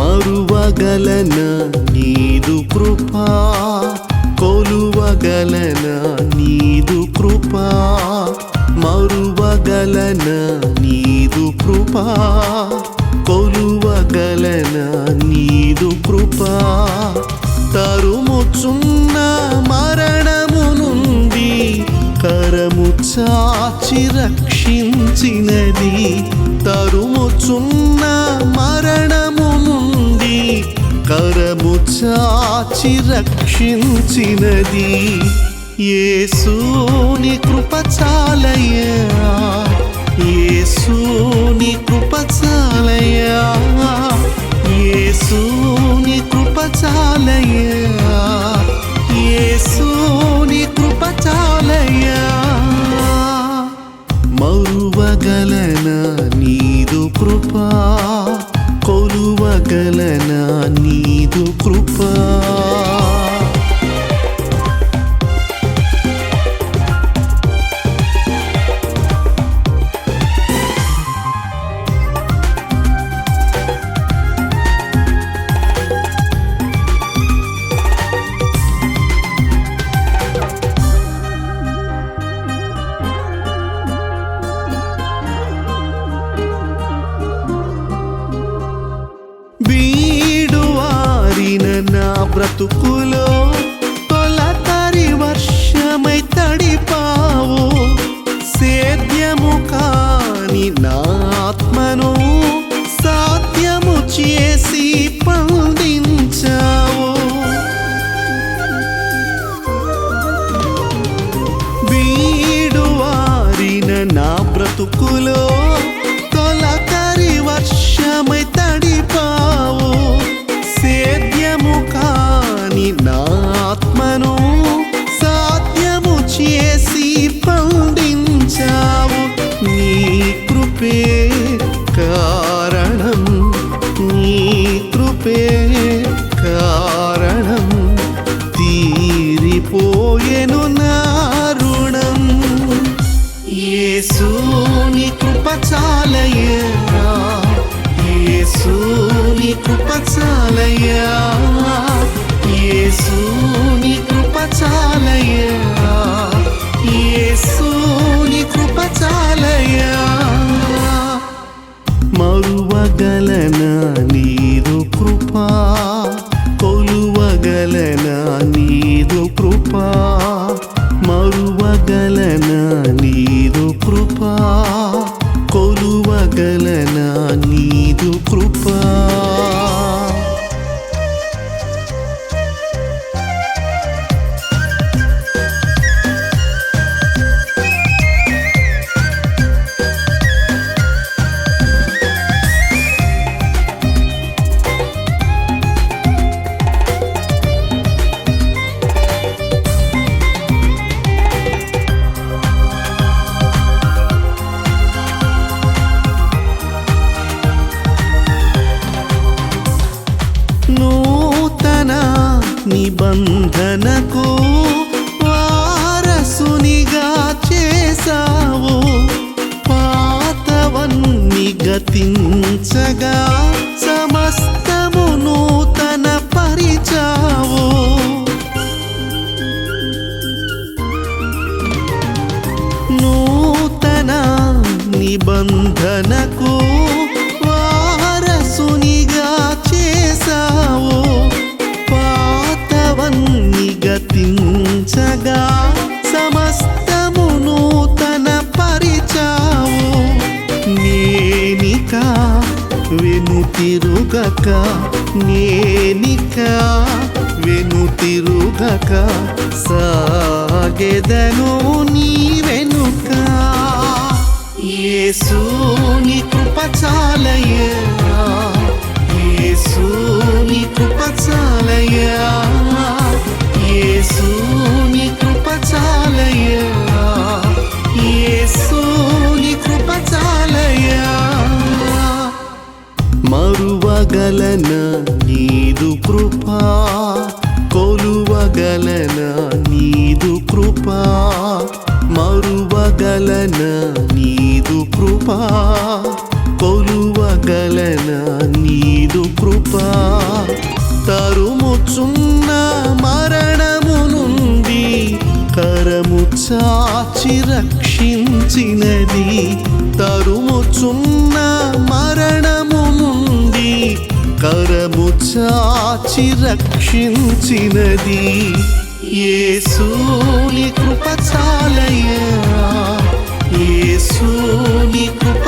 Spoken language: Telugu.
మరువగలన? నీదు కృపా. కొలువగలన? నీదు కృపా. మరువగలన? నీదు కృపా. కొలువగలన? నీదు కృపా. తరుముచున్న మరణము నుండి కరము చాచి రక్షించినది. తరుముచున్న మరణము కరము చాచి రక్షించినది యేసుని కృప చాలయ్యా. యేసుని కృప కొలువగలన నీదు కృపా? బ్రతుకులో కారణం నీ కృపే కారణం. తీరిపోయెను నా రుణం. యేసుని కృప చాలయ్యా. యేసుని కృప యేసుని కృప నీదు కృపా మరువగలన నీదు కృపా కొలువగలన నిబంధనకు వారసునిగా చేసావు పాతవన్ని గతించగా సమస్తము నూతన పరిచావు. నూతన నిబంధనకు తిరుగక నేనిక వెను తిరుగక సాగెదను నీ వెనుక. యేసుని కొలువగలన నీదు కృపా కొలువగలన నీదు కృపా మరువగలన నీదు కృపా కొలువగలన నీదు కృపా. తరుముచున్న మరణము నుండి కరము చాచి రక్షించినది. తరుముచున్న మరణము కరము చాచి రక్షించినది యేసుని కృప చాలయ్యా యేసుని కృప